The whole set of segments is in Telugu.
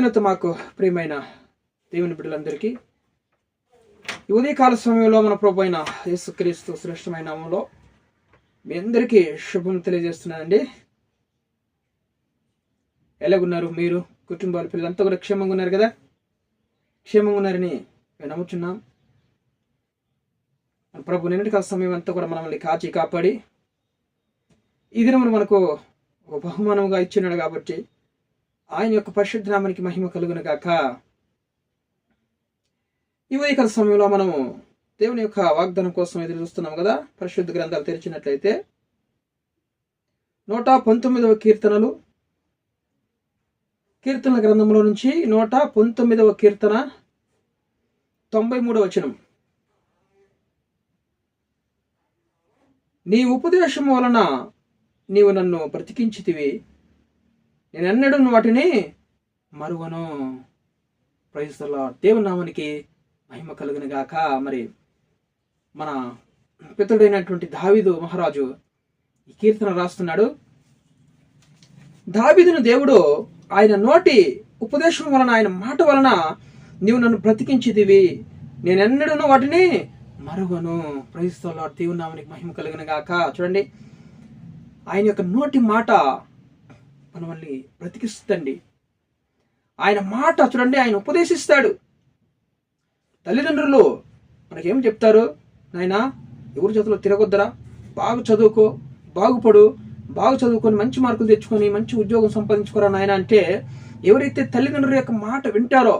కృతజ్ఞత మాకు ప్రియమైన దేవుని బిడ్డలందరికీ ఈ ఉదయకాల సమయంలో మన ప్రభు అయిన యేసుక్రీస్తు శ్రేష్టమైన నామంలో మీ అందరికీ శుభం తెలియజేస్తున్నానండి. ఎలాగున్నారు మీరు? కుటుంబాలు పిల్లలంతా కూడా క్షేమంగా ఉన్నారు కదా? క్షేమంగా ఉన్నారని మేము నమ్ముచున్నాం. మన ప్రభు నిన్నటి కాల సమయం అంతా కూడా మనల్ని కాచి కాపాడి ఈ దినమును మనకు ఒక బహుమానంగా ఇచ్చినాడు కాబట్టి ఆయన యొక్క పరిశుద్ధ నామానికి మహిమ కలుగును గాక ఈ ఉదయకాల సమయంలో మనము దేవుని యొక్క వాగ్దానం కోసం ఎదురు చూస్తున్నాం కదా? పరిశుద్ధ గ్రంథాలు తెరిచినట్లయితే నూట పంతొమ్మిదవ కీర్తనలు. కీర్తనల గ్రంథంలో నుంచి నూట పంతొమ్మిదవ కీర్తన తొంభై మూడవ వచనం. నీ ఉపదేశం వలన నీవు నన్ను బ్రతికించితివి. నేను ఎన్నడూ వాటిని మరువను. ప్రైస్తలా దేవుని నామానికి మహిమ కలుగును గాక. మరి మన పితృడైనటువంటి దావీదు మహారాజు ఈ కీర్తన రాస్తున్నాడు. దావీదును దేవుడు ఆయన నోటి ఉపదేశం వలన ఆయన మాట వలన నీవు నన్ను బ్రతికించిదివి నేనెన్నడూ వాటిని మరువను. ప్రయిస్తోలా దేవుని నామానికి మహిమ కలిగిన గాక. చూడండి ఆయన యొక్క నోటి మాట మనల్ని బ్రతికిస్తుందండి. ఆయన మాట చూడండి ఆయన ఉపదేశిస్తాడు. తల్లిదండ్రులు మనకేం చెప్తారు? నాయన ఎవరి చేతిలో తిరగొద్దరా? బాగా చదువుకో బాగుపడు బాగా చదువుకొని మంచి మార్కులు తెచ్చుకొని మంచి ఉద్యోగం సంపాదించుకోరా నాయన? అంటే ఎవరైతే తల్లిదండ్రుల యొక్క మాట వింటారో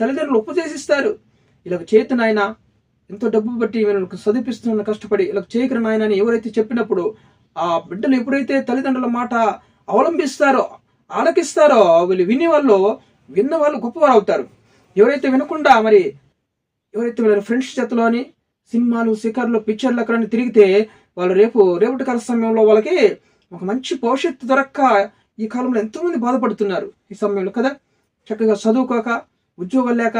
తల్లిదండ్రులు ఉపదేశిస్తారు. ఇలా చేతి నాయన ఎంతో డబ్బు బట్టి వీళ్ళకి చదివిస్తున్న కష్టపడి ఇలా చేయకరు నాయన అని ఎవరైతే చెప్పినప్పుడు ఆ బిడ్డలు ఎప్పుడైతే తల్లిదండ్రుల మాట అవలంబిస్తారో ఆలకిస్తారో వీళ్ళు వినే వాళ్ళు విన్న వాళ్ళు గొప్పవారు అవుతారు ఎవరైతే వినకుండా మరి ఎవరైతే వీళ్ళ ఫ్రెండ్స్ చేతలోని సినిమాలు శిఖర్లు పిక్చర్లు అక్కడ తిరిగితే వాళ్ళు రేపు రేపటి కాల సమయంలో వాళ్ళకి ఒక మంచి భవిష్యత్తు దొరక్క ఈ కాలంలో ఎంతోమంది బాధపడుతున్నారు ఈ సమయంలో కదా. చక్కగా చదువుకోక ఉద్యోగం లేక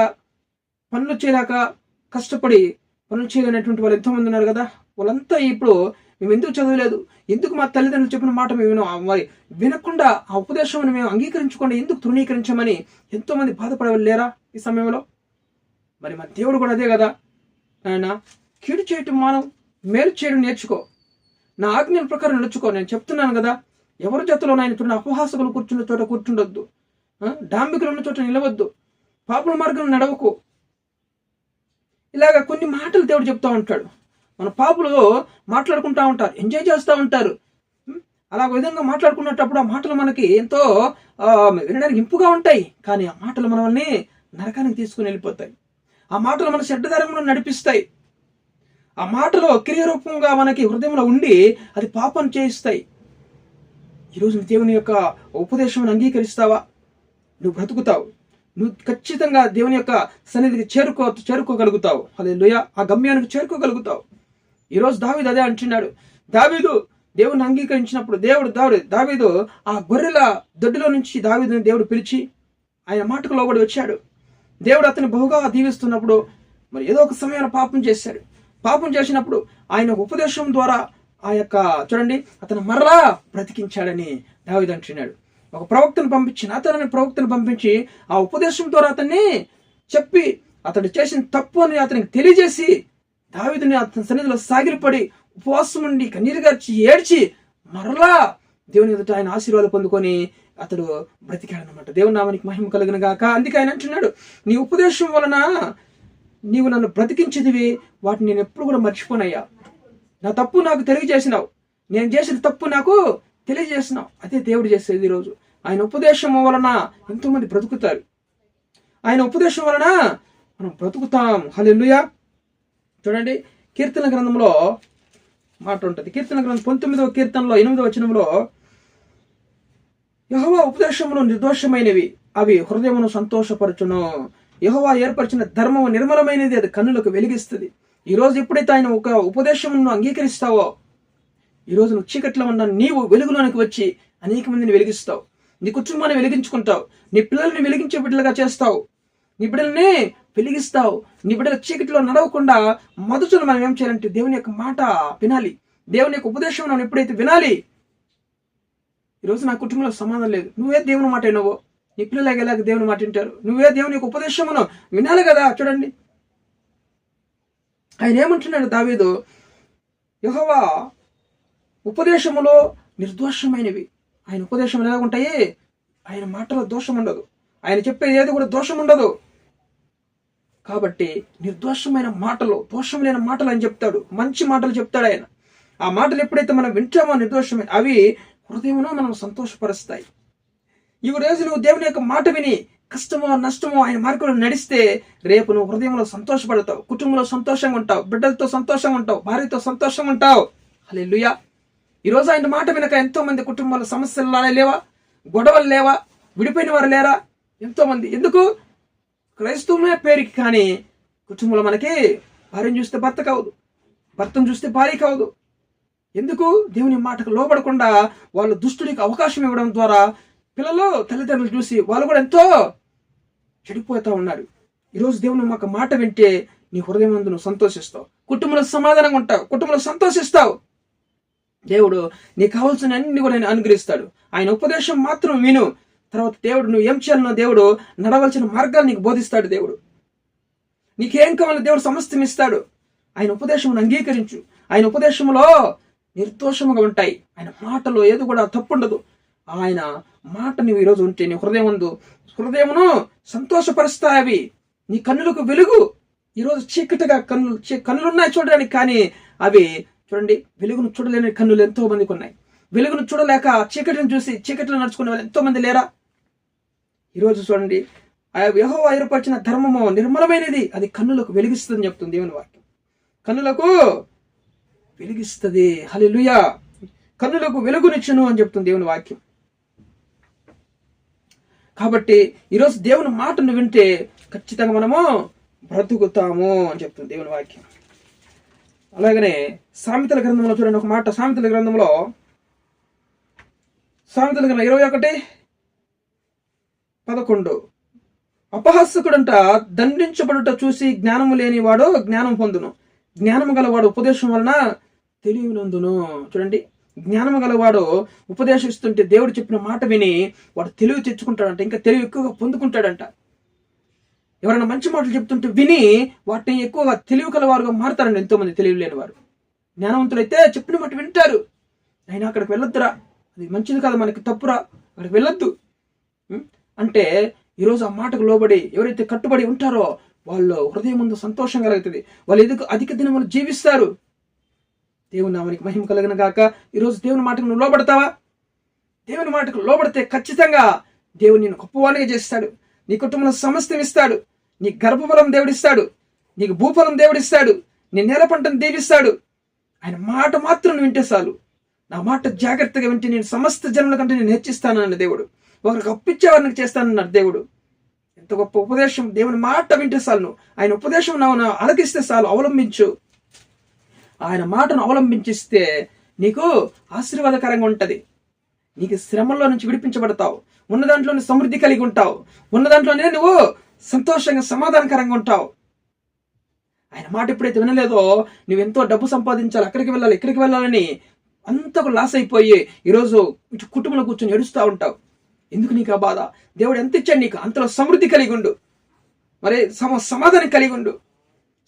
పనులు చేయలేక కష్టపడి పనులు చేయలేనటువంటి వాళ్ళు ఎంతోమంది ఉన్నారు కదా. వాళ్ళంతా ఇప్పుడు మేము ఎందుకు చదవలేదు? ఎందుకు మా తల్లిదండ్రులు చెప్పిన మాట మేము మరి వినకుండా ఆ ఉపదేశం మేము అంగీకరించకుండా ఎందుకు తృణీకరించమని ఎంతోమంది మంది లేరా ఈ సమయంలో? మరి మన దేవుడు కూడా అదే కదా? ఆయన కీడు చేయటం మానం మేలు చేయడం నేర్చుకో. నా ఆజ్ఞల ప్రకారం నడుచుకో. నేను చెప్తున్నాను కదా ఎవరి జతలో నాయన చూడండి అపహాసకులు కూర్చున్న చోట కూర్చుండొద్దు. డాంబికులు ఉన్న చోట నిలవద్దు. పాపుల మార్గం నడవకు. ఇలాగ కొన్ని మాటలు దేవుడు చెప్తా ఉంటాడు. మన పాపులు మాట్లాడుకుంటా ఉంటారు ఎంజాయ్ చేస్తూ ఉంటారు. అలా ఒక విధంగా మాట్లాడుకున్నప్పుడు ఆ మాటలు మనకి ఎంతో వినడానికి ఇంపుగా ఉంటాయి. కానీ ఆ మాటలు మనల్ని నరకానికి తీసుకుని వెళ్ళిపోతాయి. ఆ మాటలు మన చెడ్డదారంలో నడిపిస్తాయి. ఆ మాటలు క్రియరూపంగా మనకి హృదయంలో ఉండి అది పాపం చేయిస్తాయి. ఈరోజు దేవుని యొక్క ఉపదేశం అంగీకరిస్తావా? నువ్వు బ్రతుకుతావు. నువ్వు ఖచ్చితంగా దేవుని యొక్క సన్నిధికి చేరుకో చేరుకోగలుగుతావు. అదే లోయ ఆ గమ్యానికి చేరుకోగలుగుతావు. ఈరోజు దావిదు అదే అంటున్నాడు. దావీదు దేవుని అంగీకరించినప్పుడు దేవుడు దావి దావీదు ఆ గొర్రెల దొడ్డిలో నుంచి దావీదుని దేవుడు పిలిచి ఆయన మాటకు లోబడి వచ్చాడు. దేవుడు అతని బహుగా దీవిస్తున్నప్పుడు మరి ఏదో ఒక సమయంలో పాపం చేశాడు. పాపం చేసినప్పుడు ఆయన ఉపదేశం ద్వారా ఆ యొక్క చూడండి అతను మరలా బ్రతికించాడని దావిదు అంటున్నాడు. ఒక ప్రవక్తను పంపించి అతనిని ప్రవక్తను పంపించి ఆ ఉపదేశం ద్వారా అతన్ని చెప్పి అతడు చేసిన తప్పు అని అతనికి తెలియజేసి దావిదని అతని సన్నిధిలో సాగిరపడి ఉపవాసం ఉండి కన్నీరు గార్చి ఏడ్చి మరలా దేవుని ఎదుట ఆయన ఆశీర్వాదం పొందుకొని అతడు బ్రతికాడనమాట. దేవుని నామానికి మహిమ కలిగిన గాక. అందుకే ఆయన అంటున్నాడు నీ ఉపదేశం వలన నీవు నన్ను బ్రతికించిదివి వాటిని నేను ఎప్పుడు కూడా మర్చిపోనయ్యా. నా తప్పు నాకు తెలియజేసినావు. నేను చేసిన తప్పు నాకు తెలియజేసినావు. అదే దేవుడు చేసేది ఈరోజు. ఆయన ఉపదేశం వలన ఎంతోమంది బ్రతుకుతారు. ఆయన ఉపదేశం వలన మనం బ్రతుకుతాం. హలెల్లుయా. చూడండి కీర్తన గ్రంథంలో మాట ఉంటుంది కీర్తన గ్రంథం పంతొమ్మిదవ కీర్తనలో ఎనిమిదవ వచనంలో యహోవా ఉపదేశములు నిర్దోషమైనవి అవి హృదయమును సంతోషపరచును. యహోవా ఏర్పరిచిన ధర్మము నిర్మలమైనది అది కన్నులకు వెలిగిస్తుంది. ఈ రోజు ఎప్పుడైతే ఆయన ఒక ఉపదేశమును అంగీకరిస్తావో ఈ రోజు నువ్వు చీకట్లో ఉన్న నీవు వెలుగులోనికి వచ్చి అనేక మందిని వెలిగిస్తావు. నీ కుటుంబాన్ని వెలిగించుకుంటావు. నీ పిల్లల్ని వెలిగించే బిడ్డలుగా చేస్తావు. నీ బిడ్డల్ని వెలిగిస్తావు. నీ బిడ్డల చీకటిలో నడవకుండా మొదట మనం ఏం చేయాలంటే దేవుని యొక్క మాట వినాలి. దేవుని యొక్క ఉపదేశం మనం ఎప్పుడైతే వినాలి ఈరోజు నా కుటుంబంలో సమాధానం లేదు. నువ్వే దేవుని మాట అయినవో నీ పిల్లలకి ఎలాగ దేవుని మాట వింటారు? నువ్వే దేవుని యొక్క ఉపదేశమును వినాలి కదా చూడండి. ఆయన ఏమంటున్నాడు దావీదు? యహోవా ఉపదేశములో నిర్దోషమైనవి. ఆయన ఉపదేశం ఎలా ఉంటాయి ఆయన మాటలో దోషం ఉండదు ఆయన చెప్పేది ఏది కూడా దోషం ఉండదు కాబట్టి నిర్దోషమైన మాటలు దోషం లేని మాటలు అని చెప్తాడు. మంచి మాటలు చెప్తాడు ఆయన. ఆ మాటలు ఎప్పుడైతే మనం వింటామో నిర్దోషమైన అవి హృదయమును మనం సంతోషపరుస్తాయి. ఈ రోజు నువ్వు దేవుని యొక్క మాట విని కష్టమో నష్టమో ఆయన మార్గంలో నడిస్తే రేపు నువ్వు హృదయంలో సంతోషపడతావు కుటుంబంలో సంతోషంగా ఉంటావు బిడ్డలతో సంతోషంగా ఉంటావు భార్యతో సంతోషంగా ఉంటావు. అలే ఈ ఈరోజు ఆయన మాట వినక ఎంతో మంది కుటుంబాల సమస్యలు లేవా? గొడవలు లేవా? విడిపోయిన వారు లేరా? ఎంతో మంది ఎందుకు? క్రైస్తవమే పేరుకి కానీ కుటుంబంలో మనకి భార్యను చూస్తే భర్త కావదు. భర్తను చూస్తే భార్య కావదు. ఎందుకు? దేవుని మాటకు లోబడకుండా వాళ్ళు దుష్టుడికి అవకాశం ఇవ్వడం ద్వారా పిల్లలు తల్లిదండ్రులు చూసి వాళ్ళు కూడా ఎంతో చెడిపోతూ ఉన్నారు. ఈరోజు దేవుని మాకు మాట వింటే నీ హృదయం ముందు నువ్వు సంతోషిస్తావు. కుటుంబంలో సమాధానంగా ఉంటావు. కుటుంబంలో సంతోషిస్తావు. దేవుడు నీకు కావాల్సిన అన్ని కూడా ఆయన అనుగ్రహిస్తాడు. ఆయన ఉపదేశం మాత్రం విను. తర్వాత దేవుడు నువ్వు ఏం చేయాలన్న దేవుడు నడవలసిన మార్గాలు నీకు బోధిస్తాడు దేవుడు. నీకేం కావాలో దేవుడు సమస్తం ఇస్తాడు. ఆయన ఉపదేశమును అంగీకరించు. ఆయన ఉపదేశంలో నిర్దోషముగా ఉంటాయి. ఆయన మాటలో ఏది కూడా తప్పుండదు. ఆయన మాట నువ్వు ఈరోజు ఉంటే నీ హృదయం ముందు హృదయమును సంతోషపరుస్తాయి అవి నీ కన్నులకు వెలుగు. ఈరోజు చీకటిగా కన్నులు కన్నులు ఉన్నాయి చూడడానికి కానీ అవి చూడండి వెలుగును చూడలేని కన్నులు ఎంతో మందికి ఉన్నాయి. వెలుగును చూడలేక చీకటిని చూసి చీకటిలో నడుచుకునే వాళ్ళు ఎంతో మంది లేరా? ఈరోజు చూడండి ఆ యహో ఏర్పరిచిన ధర్మము నిర్మలమైనది అది కన్నులకు వెలిగిస్తుందని చెప్తుంది దేవుని వాక్యం. కన్నులకు వెలిగిస్తుంది. హలిలుయా కన్నులకు వెలుగునిచ్చును అని చెప్తుంది దేవుని వాక్యం. కాబట్టి ఈరోజు దేవుని మాటను వింటే ఖచ్చితంగా మనము బ్రతుకుతాము అని చెప్తుంది దేవుని వాక్యం. అలాగనే సామెతల గ్రంథంలో చూడండి ఒక మాట సామెతల గ్రంథంలో సామెతల గ్రంథం ఇరవై ఒకటి పదకొండు. అపహాస్యకుడంట దండించబడుట చూసి జ్ఞానము లేనివాడు జ్ఞానం పొందును. జ్ఞానము గలవాడు ఉపదేశం వలన తెలివినందును చూడండి. జ్ఞానము గలవాడు ఉపదేశిస్తుంటే దేవుడు చెప్పిన మాట విని వాడు తెలివి తెచ్చుకుంటాడంట ఇంకా తెలివి ఎక్కువగా పొందుకుంటాడంట. ఎవరైనా మంచి మాటలు చెప్తుంటే విని వాటిని ఎక్కువగా తెలివి గలవారుగా మారుతారండి ఎంతోమంది తెలివి లేని వారు జ్ఞానవంతులైతే చెప్పిన మాట వింటారు. అయినా అక్కడికి వెళ్ళొద్దురా. అది మంచిది కాదు మనకి తప్పురా. అక్కడికి వెళ్ళొద్దు. అంటే ఈరోజు ఆ మాటకు లోబడి ఎవరైతే కట్టుబడి ఉంటారో వాళ్ళు హృదయం ముందు సంతోషం కలుగుతుంది. వాళ్ళు ఎదుగు అధిక దినములు జీవిస్తారు. దేవుని నామానికి మహిమ కలిగిన గాక. ఈరోజు దేవుని మాటకు నువ్వు లోబడతావా? దేవుని మాటకు లోబడితే ఖచ్చితంగా దేవుని నేను గొప్పవాడిగా చేస్తాడు. నీ కుటుంబంలో సమస్తం ఇస్తాడు. నీ గర్భఫలం దేవుడిస్తాడు. నీకు భూఫలం దేవుడిస్తాడు. నీ నేల పంటను దీవిస్తాడు. ఆయన మాట మాత్రం వింటే చాలు. నా మాట జాగ్రత్తగా వింటే నేను సమస్త జన్మల కంటే నేను హెచ్చిస్తానన్న దేవుడు. ఒకరికి అప్పించేవారికి చేస్తానన్నాడు దేవుడు. ఎంత గొప్ప ఉపదేశం. దేవుని మాట వింటే చాలు ఆయన ఉపదేశం నా అలకిస్తే చాలు. అవలంబించు. ఆయన మాటను అవలంబించిస్తే నీకు ఆశీర్వాదకరంగా ఉంటుంది. నీకు శ్రమంలో నుంచి విడిపించబడతావు. ఉన్న దాంట్లోనే సమృద్ధి కలిగి ఉంటావు. ఉన్న దాంట్లోనే నువ్వు సంతోషంగా సమాధానకరంగా ఉంటావు. ఆయన మాట ఎప్పుడైతే వినలేదో నువ్వెంతో డబ్బు సంపాదించాలి అక్కడికి వెళ్ళాలి ఇక్కడికి వెళ్ళాలని అంతకు లాస్ అయిపోయి ఈరోజు కుటుంబంలో కూర్చొని ఏడుస్తూ ఉంటావు. ఎందుకు నీకు ఆ బాధ? దేవుడు ఎంత ఇచ్చాడు నీకు? అంతలో సమృద్ధి కలిగి ఉండు. మరి సమ సమాధానం కలిగి ఉండు.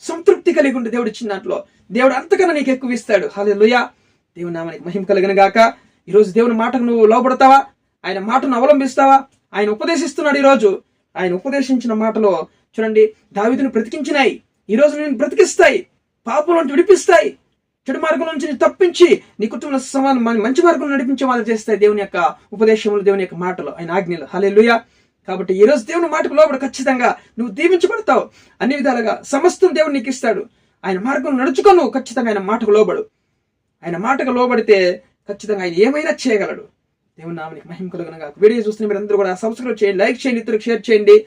సంతృప్తి కలిగి ఉండు దేవుడు ఇచ్చిన దాంట్లో. దేవుడు అంతకన్నా నీకు ఎక్కువ ఇస్తాడు. హాలే లుయా దేవుని నామానికి మహిమ కలిగిన గాక. ఈరోజు దేవుని మాటకు నువ్వు లోపడతావా ఆయన మాటను అవలంబిస్తావా? ఆయన ఉపదేశిస్తున్నాడు ఈరోజు. ఆయన ఉపదేశించిన మాటలో చూడండి దావిదును బ్రతికించినాయి. ఈరోజు నేను బ్రతికిస్తాయి. పాపం నుండి విడిపిస్తాయి. చెడు మార్గం నుంచి తప్పించి నీ కుటుంబంలో సమాన మంచి మార్గం నడిపించే వాళ్ళు చేస్తే దేవుని యొక్క ఉపదేశములు దేవుని యొక్క మాటలు ఆయన ఆజ్ఞలు. హలే కాబట్టి ఈ రోజు దేవుని మాటకు లోపల ఖచ్చితంగా నువ్వు దీవించబడతావు. అన్ని విధాలుగా సమస్తం దేవుడు నీకు ఇస్తాడు. ఆయన మార్గం నడుచుకో ఖచ్చితంగా ఆయన మాటకు లోబడు. ఆయన మాటకు లోబడితే ఖచ్చితంగా ఆయన ఏమైనా చేయగలడు. దేవుని నామనికి మహిమ కలుగునగా వీడియో చూస్తున్న మీరు అందరూ కూడా సబ్స్క్రైబ్ చేయండి లైక్ చేయండి ఇతరులకు షేర్ చేయండి.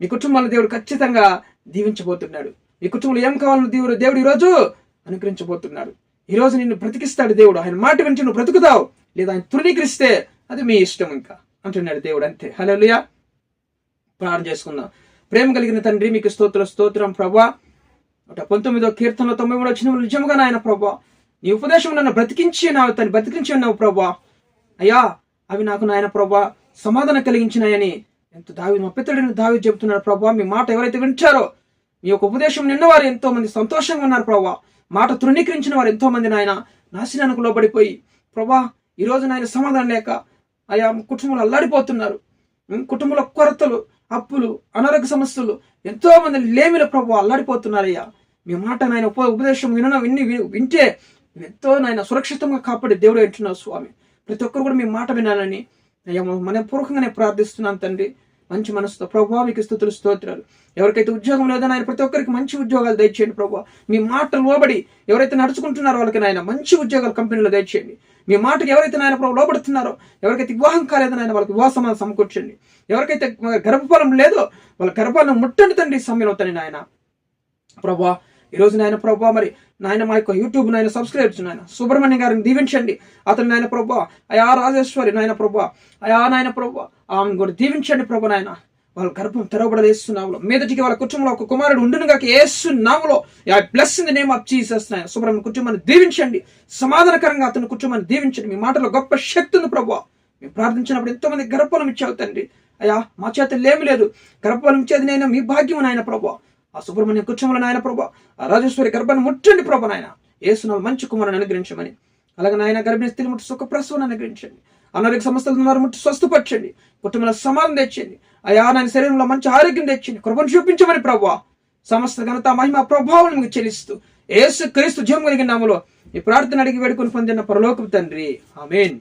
మీ కుటుంబంలో దేవుడు ఖచ్చితంగా దీవించబోతున్నాడు. మీ కుటుంబంలో ఏం కావాలని దేవుడు? దేవుడు ఈరోజు అనుగ్రహించబోతున్నారు. ఈరోజు నిన్ను బ్రతికిస్తాడు దేవుడు. ఆయన మాట వింటే నువ్వు బ్రతుకుతావు. లేదా ఆయన తృణీకరిస్తే అది మీ ఇష్టం ఇంకా అంటున్నాడు దేవుడు. అంతే. హలో ప్రార్థన చేసుకుందాం. ప్రేమ కలిగిన తండ్రి మీకు స్తోత్ర స్తోత్రం ప్రభా. పంతొమ్మిదో కీర్తనలో తొంభై మూడు వచ్చిన నిజముగా నాయన ప్రభా నీ ఉపదేశం నన్ను బ్రతికించి నా తను బ్రతికించి ఉన్నావు ప్రభా. అయ్యా అవి నాకు నాయన ప్రభా సమాధానం కలిగించినాయని ఎంత దావి మా పితడిని దావి చెబుతున్నాడు ప్రభావ మీ మాట ఎవరైతే వింటారో మీ యొక్క ఉపదేశం నిన్న వారు ఎంతో మంది సంతోషంగా ఉన్నారు ప్రభా. మాట తృణీకరించిన వారు ఎంతో మంది నాయన నాశనానికి లోబడిపోయి ప్రభా ఈ రోజు నాయన సమాధానం లేక ఆయా కుటుంబంలో అల్లాడిపోతున్నారు. కుటుంబంలో కొరతలు అప్పులు అనారోగ్య సమస్యలు ఎంతో మంది లేమిల ప్రభు అల్లాడిపోతున్నారయ్యా. మీ మాట నాయన ఉప ఉపదేశం వినడం విన్ని వి- వింటే ఎంతో నాయన సురక్షితంగా కాపాడే దేవుడు అంటున్నావు స్వామి. ప్రతి ఒక్కరు కూడా మీ మాట వినాలని అయ్యా మనపూర్వకంగానే ప్రార్థిస్తున్నాను తండ్రి. మంచి మనసుతో ప్రభావ మీకు స్థుతులు స్తోత్రాలు. ఎవరికైతే ఉద్యోగం లేదో ఆయన ప్రతి ఒక్కరికి మంచి ఉద్యోగాలు దయచేయండి ప్రభావ మీ మాట లోబడి ఎవరైతే నడుచుకుంటున్నారో వాళ్ళకి నాయన మంచి ఉద్యోగాలు కంపెనీలో దయచేయండి. మీ మాటకి ఎవరైతే నాయన ప్రభు లోబడుతున్నారో ఎవరికైతే వివాహం కాలేదో నాయన వాళ్ళకి వివాహ సమాధానం సమకూర్చండి. ఎవరికైతే గర్భఫలం లేదో వాళ్ళ గర్భాలను ముట్టండి తండ్రి సమయంలో తండ్రి నాయన. ప్రభా ఈ రోజు నాయన ప్రభా మరి నాయన మా యొక్క యూట్యూబ్ నాయన సబ్స్క్రైబ్ నాయన. సుబ్రహ్మణ్యం గారిని దీవించండి. అతను నాయన ప్రభా అయా రాజేశ్వరి నాయన ప్రభా అయా నాయన ప్రభా ఆమెను కూడా దీవించండి ప్రభు నాయన. వాళ్ళ గర్భం తెరవబడేస్తున్నాములో మీదటికి వాళ్ళ కుటుంబంలో ఒక కుమారుడు ఉండును గాక ఏస్తున్నాములో I bless in the name of Jesus నాయన. సుబ్రహ్మణ్య కుటుంబాన్ని దీవించండి. సమాధానకరంగా అతని కుటుంబాన్ని దీవించండి. మీ మాటలో గొప్ప శక్తి ఉంది ప్రభా. మేము ప్రార్థించినప్పుడు ఎంతో మంది గర్భఫలం ఇచ్చావు తండ్రి. అయ్యా మా చేత లేమి లేదు. గర్భఫలం ఇచ్చేది నేను మీ భాగ్యం నాయన ప్రభా. ఆ సుబ్రహ్మణ్య కూర్చోమని నాయన ప్రభా. ఆ రాజేశ్వరి గర్భాన్ని ముట్టండి ప్రభా నాయన. ఏసునాలు మంచి కుమారుని అనుగ్రహించమని. అలాగే నాయన గర్భిణీ స్త్రీ ముట్టి సుఖప్రసవాన్ని అనుగ్రహించండి. అనారోగ్య సమస్యలు ఉన్నారు ముట్టి స్వస్థపరచండి. కుటుంబంలో సమానం తెచ్చండి అయా నాయన శరీరంలో మంచి ఆరోగ్యం తెచ్చండి కృపను చూపించమని ప్రభా. సమస్త ఘనత మహిమ ప్రభావం మీకు చెల్లిస్తూ ఏసు క్రీస్తు జీవం కలిగిన నామలో ఈ ప్రార్థన అడిగి వేడుకొని పొందిన పరలోకం తండ్రి. ఆమెన్.